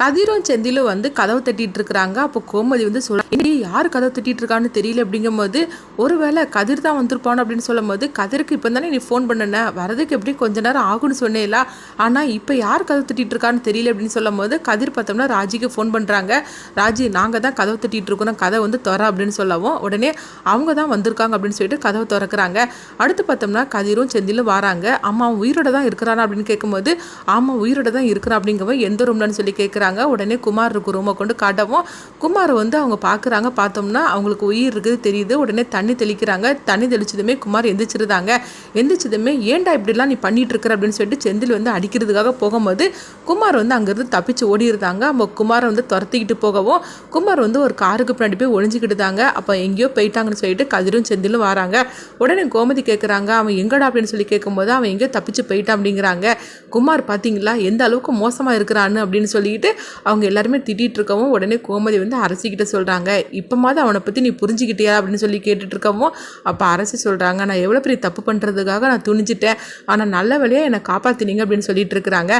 கதிரும் செந்திலும் வந்து கதவு தட்டிட்டு இருக்கிறாங்க. அப்போ கோமதி வந்து சொல்ல "ஏண்டி, யார் கதவு தட்டிட்டு இருக்கான்னு தெரியல அப்படிங்கும்போது ஒருவேளை கதிர் தான் வந்திருப்பான் அப்படின்னு சொல்லும் போது கதிருக்கு இப்போ தானே நீ ஃபோன் பண்ணன? வரதுக்கு எப்படி கொஞ்ச நேரம் ஆகும்னு சொன்னேலா. ஆனால் இப்போ யார் கதவு தட்டிட்டு இருக்கான்னு தெரியல அப்படின்னு சொல்லும் போது கதிர் பார்த்தோம்னா ராஜிக்கு ஃபோன் பண்ணுறாங்க ராஜி நாங்கள் தான் கதவு தட்டிட்டு இருக்கோம். கதை வந்து திற அப்படின்னு சொல்லவும் உடனே அவங்க தான் வந்திருக்காங்க அப்படின்னு சொல்லிட்டு கதவை திறக்கிறாங்க. அடுத்து பார்த்தோம்னா கதிரும் செந்திலும் வராங்க. அம்மா உயிரோட தான் இருக்கிறானா? அப்படின்னு கேட்கும்போது ஆமாம் உயிரோட தான் இருக்கிறான் அப்படிங்கவன் எந்த ரூம்லன்னு சொல்லி கேட்குறாங்க உடனே குமார் இருக்கு ரூமை கொண்டு காட்டவும் குமார் வந்து அவங்க பார்க்குறாங்க. பார்த்தோம்னா அவங்களுக்கு உயிர் இருக்குது தெரியுது. உடனே தண்ணி தெளிக்கிறாங்க. தண்ணி தெளிச்சதுமே குமார் எந்திரிச்சிருந்தாங்க எந்திரிச்சதுமே ஏன்டா இப்படிலாம் நீ பண்ணிட்டு இருக்கிற அப்படின்னு சொல்லிட்டு செந்தில் வந்து அடிக்கிறதுக்காக போகும்போது குமார் வந்து அங்கேருந்து தப்பிச்சு ஓடிருந்தாங்க நம்ம அவங்க குமாரை வந்து துரத்திக்கிட்டு போகவும் குமார் வந்து ஒரு காருக்கு பின்னாடி போய் ஒளிஞ்சிக்கிட்டுதாங்க. அப்போ எங்கேயோ போயிட்டாங்கன்னு சொல்லிட்டு கதிரும் செந்திலும் வராங்க. உடனே கோமதி கேட்குறாங்க அவன் எங்கடா? அப்படின்னு சொல்லி கேட்கும்போது அவன் எங்கேயோ தப்பிச்சு போயிட்டான் அப்படிங்கிறாங்க. குமார் பார்த்தீங்களா எந்த அளவுக்கு மோசமாக இருக்கிறான்னு? அப்படின்னு சொல்லிட்டு அவங்க எல்லாருமே திட்டிகிட்டு இருக்கவும் உடனே கோமதி வந்து அரசிக்கிட்ட சொல்கிறாங்க இப்போமாவது அவனை பற்றி நீ புரிஞ்சுக்கிட்டியா? அப்படின்னு சொல்லி கேட்டுட்ருக்கவும் அப்போ அரசி சொல்கிறாங்க நான் எவ்வளோ பெரிய தப்பு பண்ணுறதுக்காக நான் துணிஞ்சிட்டேன். ஆனால் நல்ல வழியாக என்னை காப்பாற்றினீங்க அப்படின்னு சொல்லிட்டு இருக்கிறாங்க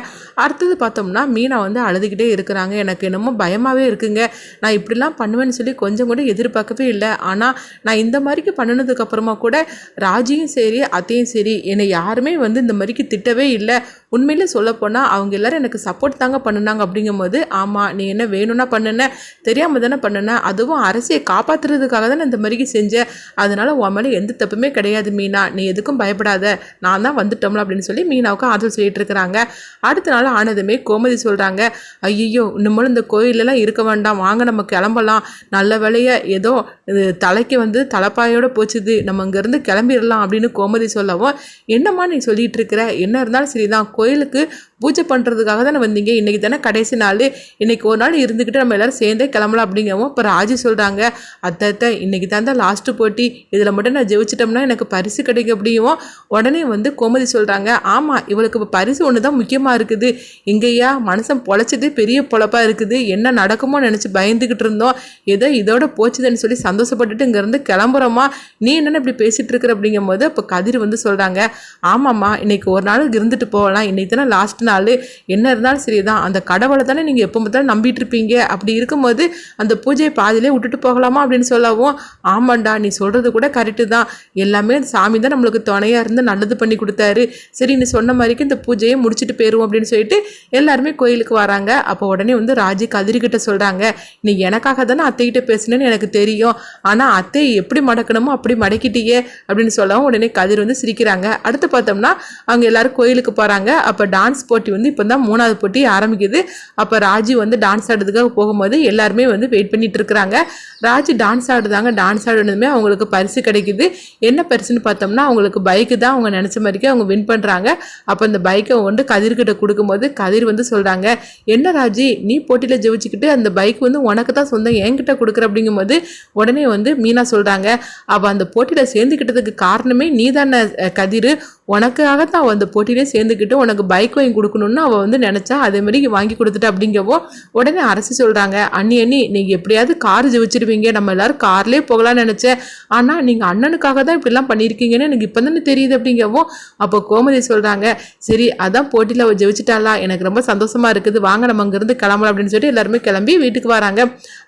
அடுத்தது பார்த்தோம்னா மீனா வந்து அழுதுகிட்டே இருக்கிறாங்க. எனக்கு என்னமோ பயமாகவே இருக்குங்க. நான் இப்படிலாம் பண்ணுவேன்னு சொல்லி கொஞ்சம் கூட எதிர்பார்க்கவே இல்லை. ஆனால் நான் இந்த மாதிரிக்கு பண்ணினதுக்கப்புறமா கூட ராஜியும் சரி அத்தையும் சரி என்னை யாருமே வந்து இந்த மாதிரிக்கு திட்டவே இல்லை. உண்மையிலே சொல்லப்போனால் அவங்க எல்லாரும் எனக்கு சப்போர்ட் தாங்க பண்ணுனாங்க அப்படிங்கும்போது ஆமாம் நீ என்ன வேணும்னா பண்ணுன தெரியாமல் தானே பண்ணுன அதுவும் அரசியை காப்பாற்றுறதுக்காக தானே இந்த மாதிரிக்கு செஞ்சேன் அதனால உன் மேலே எந்த தப்புமே கிடையாது மீனா. நீ எதுக்கும் பயப்படாத. நான் தான் வந்துட்டோம்ல அப்படின்னு சொல்லி மீனாவுக்கு ஆதரவு சொல்லிட்டு இருக்கிறாங்க. அடுத்த நாள் ஆனதுமே கோமதி சொல்கிறாங்க ஐயோ இன்னும் இந்த கோயிலெல்லாம் இருக்க வேண்டாம். வாங்க நம்ம கிளம்பலாம். நல்ல வேலையை ஏதோ இது தலைக்கு வந்து தலைப்பாயோட போச்சுது. நம்ம இங்கேருந்து கிளம்பிடலாம் அப்படின்னு கோமதி சொல்லவும் என்னம்மா நீ சொல்லிட்டு இருக்கிற? என்ன இருந்தாலும் சரிதான். கோயிலுக்கு பூஜை பண்ணுறதுக்காக தானே வந்தீங்க. இன்றைக்கி தானே கடைசி நாள். இன்றைக்கி ஒரு நாள் இருந்துக்கிட்டு நம்ம எல்லாரும் சேர்ந்தே கிளம்பலாம் அப்படிங்கவும் இப்போ ராஜி சொல்கிறாங்க அத்தை அத்தை இன்றைக்கி தான் தான் லாஸ்ட்டு போட்டி. இதில் மட்டும் நான் ஜெயிச்சிட்டோம்னா எனக்கு பரிசு கிடைக்கும் அப்படியும் உடனே வந்து கோமதி சொல்கிறாங்க ஆமாம் இவளுக்கு இப்போ பரிசு ஒன்று தான் முக்கியமாக இருக்குது. இங்கேயா மனசன் பொழைச்சதே பெரிய பொழப்பாக இருக்குது. என்ன நடக்குமோ நினச்சி பயந்துக்கிட்டு இருந்தோம். ஏதோ இதோட போச்சுதுன்னு சொல்லி சந்தோஷப்பட்டுட்டு இங்கேருந்து கிளம்புறோமா? நீ என்னென்ன இப்படி பேசிகிட்டு இருக்கிற அப்படிங்கும் போது இப்போ கதிர் வந்து சொல்கிறாங்க ஆமாம்மா இன்றைக்கி ஒரு நாள் இருந்துட்டு போகலாம். இன்றைக்கி தானே லாஸ்ட் நாள் என்ன இருந்தாலும் சரிதான். அந்த கடவுளை தானே நீங்கள் எப்போ பார்த்தாலும் நம்பிட்டு இருப்பீங்க அப்படி இருக்கும்போது அந்த பூஜையை பாதியிலே விட்டுட்டு போகலாமா அப்படின்னு சொல்லவும் ஆமாண்டா நீ சொல்கிறது கூட கரெக்டு தான். எல்லாமே சாமி தான் நம்மளுக்கு துணையாக இருந்து நல்லது பண்ணி கொடுத்தாரு. சரி நீ சொன்ன மாதிரிக்கு இந்த பூஜையை முடிச்சுட்டு போயிடுவோம் அப்படின்னு சொல்லிட்டு எல்லாருமே கோயிலுக்கு வராங்க. அப்போ உடனே வந்து ராஜி கதிரிக்கிட்ட சொல்கிறாங்க நீ எனக்காக தானே அத்தைக்கிட்ட பேசுனேன்னு எனக்கு தெரியும். ஆனால் அத்தை எப்படி மடக்கணுமோ அப்படி மடக்கிட்டியே. அப்படின்னு சொல்லவும் உடனே கதிர் வந்து சிரிக்கிறாங்க. அடுத்து பார்த்தோம்னா அவங்க எல்லாரும் கோயிலுக்கு போகிறாங்க அப்போ டான்ஸ் போட்டி வந்து இப்போ தான் மூணாவது போட்டி ஆரம்பிக்குது. அப்போ ராஜி வந்து டான்ஸ் ஆடுறதுக்காக போகும்போது எல்லாருமே வந்து வெயிட் பண்ணிட்டு இருக்கிறாங்க. ராஜி டான்ஸ் ஆடுதாங்க டான்ஸ் ஆடுனதுமே அவங்களுக்கு பரிசு கிடைக்குது. என்ன பரிசுன்னு பார்த்தோம்னா அவங்களுக்கு பைக்கு தான் அவங்க நினச்ச மாதிரிக்கே அவங்க வின் பண்ணுறாங்க அப்போ அந்த பைக்கை வந்து கதிர்கிட்ட கொடுக்கும்போது கதிர் வந்து சொல்கிறாங்க என்ன ராஜி நீ போட்டியில் ஜெயிச்சுக்கிட்டு அந்த பைக் வந்து உனக்கு தான் சொந்தம் என்கிட்ட கொடுக்குற அப்படிங்கும்போது உடனே வந்து மீனா சொல்கிறாங்க அவள் அந்த போட்டியில் சேர்ந்துக்கிட்டதுக்கு காரணமே நீ தானே கதிர். உனக்காக தான் அவள் அந்த போட்டியிலே சேர்ந்துக்கிட்டு உனக்கு பைக் வாங்கி கொடுக்கணும்னு அவள் வந்து நினச்சா அதே மாதிரி வாங்கி கொடுத்துட்டு அப்படிங்கவோ உடனே அரசு சொல்கிறாங்க அண்ணி அண்ணி நீங்கள் எப்படியாவது கார் ஜெயிச்சிருவீங்க நம்ம எல்லோரும் கார்லேயே போகலான்னு நினச்சேன். ஆனால் நீங்கள் அண்ணனுக்காக தான் இப்படிலாம் பண்ணியிருக்கீங்கன்னு எனக்கு இப்போ தானே தெரியுது அப்படிங்கவோ அப்போ கோமதி சொல்கிறாங்க சரி அதான் போட்டியில் அவள் ஜெயிச்சிட்டாளா எனக்கு ரொம்ப சந்தோஷமாக இருக்குது. வாங்க நம்ம அங்கேருந்து கிளம்பலாம் அப்படின்னு சொல்லிட்டு எல்லாருமே கிளம்பி வீட்டுக்கு வராங்க.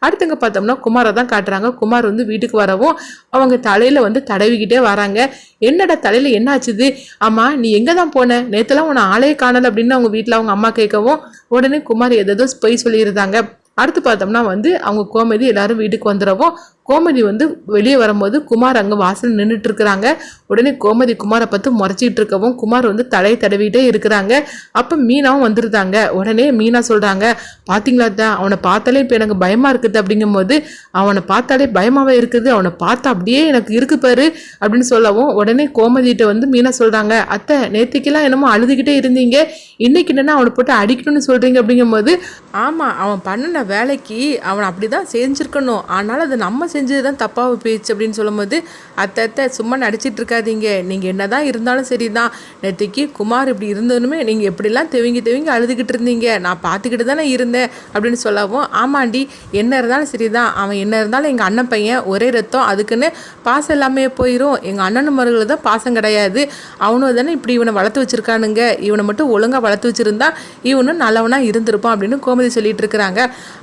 அடுத்தவங்க பார்த்தோம்னா குமாரை தான் காட்டுறாங்க. குமார் வந்து வீட்டுக்கு வரவும் அவங்க தலையில் வந்து தடவிக்கிட்டே வராங்க. என்னடா தலையில் என்ன ஆச்சுது அம்மா நீ எங்கே தான் போன? நேற்றுலாம் உன்னை ஆளே காணல அப்படின்னு அவங்க வீட்டில் அவங்க அம்மா கேட்கவும் உடனே குமார் எதோ பொய் சொல்லியிருந்தாங்க. அடுத்து பார்த்தோம்னா வந்து அவங்க கோமதி எல்லாரும் வீட்டுக்கு வந்துடவும் கோமதி வந்து வெளியே வரும்போது குமார் அங்கே வாசல் நின்றுட்டு இருக்கிறாங்க உடனே கோமதி குமாரை பார்த்து முறைச்சிட்டு இருக்கவும் குமார் வந்து தலையை தடவிட்டே இருக்கிறாங்க. அப்போ மீனாவும் வந்துருந்தாங்க. உடனே மீனா சொல்கிறாங்க பார்த்தீங்களா தான் அவனை பார்த்தாலே இப்போ எனக்கு பயமாக இருக்குது. அப்படிங்கும்போது அவனை பார்த்தாலே பயமாகவே இருக்குது. அவனை பார்த்தா அப்படியே எனக்கு இருக்கு பாரு. அப்படின்னு சொல்லவும் உடனே கோமதிகிட்ட வந்து மீனா சொல்கிறாங்க அத்தை நேற்றுக்கெல்லாம் என்னமோ அழுதுகிட்டே இருந்தீங்க. இன்னைக்கு என்னென்னா அவனை போட்டு அடிக்கணும்னு சொல்கிறீங்க அப்படிங்கும்போது ஆமாம் அவன் பண்ணின வேலைக்கு அவன் அப்படி தான் செஞ்சுருக்கணும். ஆனால் அது நம்ம செஞ்சது தான் தப்பாக போயிடுச்சு அப்படின்னு சொல்லும்போது அத்தை அத்தை சும்மா நடிச்சிட்டு இருக்காதீங்க. நீங்கள் என்ன தான் இருந்தாலும் சரி தான் நேற்றுக்கு குமார் இப்படி இருந்ததுமே நீங்கள் எப்படிலாம் தெவிங்கி தெவிங்கி அழுதுகிட்டு இருந்தீங்க. நான் பார்த்துக்கிட்டு தானே இருந்தேன் அப்படின்னு சொல்லவும் ஆமாண்டி என்ன இருந்தாலும் சரி தான் அவன் என்ன இருந்தாலும் எங்கள் அண்ணன் பையன் ஒரே ரத்தம் அதுக்குன்னு பாசம் எல்லாமே போயிடும் எங்கள் அண்ணன் மருகளுக்கு தான் பாசம் கிடையாது. அவனும் தானே இப்படி இவனை வளர்த்து வச்சுருக்கானுங்க. இவனை மட்டும் ஒழுங்காக வளர்த்து வச்சுருந்தா இவனும் நல்லவனாக இருந்திருப்பான் அப்படின்னு கோமதி சொல்லிட்டு இருக்கிறாங்க.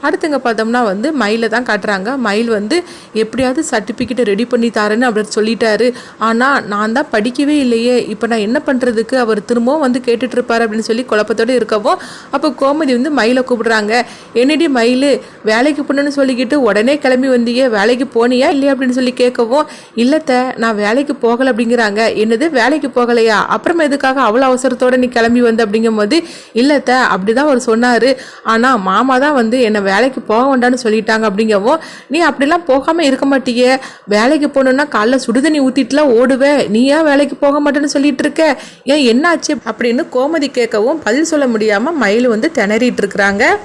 அடுத்துங்க பார்த்தோம்னா வந்து மயிலை தான் காட்டுறாங்க. மயில் வந்து எப்படியாவது சர்டிஃபிகேட்டை ரெடி பண்ணி தரேன்னு அவர் சொல்லிட்டாரு. ஆனால் நான் தான் படிக்கவே இல்லையே. இப்போ நான் என்ன பண்ணுறதுக்கு அவர் திரும்பவும் வந்து கேட்டுட்டு அப்படின்னு சொல்லி குழப்பத்தோடு இருக்கவும் அப்போ கோமதி வந்து மயிலை கூப்பிடுறாங்க. என்னடி மயில் வேலைக்கு போகணுன்னு சொல்லிக்கிட்டு உடனே கிளம்பி வந்தீங்க வேலைக்கு போனியா இல்லையா அப்படின்னு சொல்லி கேட்கவும் இல்லத்த நான் வேலைக்கு போகலை அப்படிங்கிறாங்க. என்னது வேலைக்கு போகலையா? அப்புறம் எதுக்காக அவ்வளோ அவசரத்தோடு நீ கிளம்பி வந்த? அப்படிங்கும்போது இல்லத்த அப்படிதான் அவர் சொன்னார். ஆனால் மாமா தான் வந்து என்னை வேலைக்கு போக வேண்டாம்னு சொல்லிட்டாங்க அப்படிங்கவும் நீ அப்படிலாம் போகாமல் இருக்க மாட்டியே. வேலைக்கு போகணுன்னா காலைல சுடுதண்ணி ஊற்றிட்டுலாம் ஓடுவேன் நீ ஏன் வேலைக்கு போக மாட்டேன்னு சொல்லிட்டு இருக்க? ஏன் என்னாச்சு? அப்படின்னு கோமதி கேட்கவும் பதில் சொல்ல முடியாமல் மயில் வந்து திணறிட்டு இருக்கிறாங்க.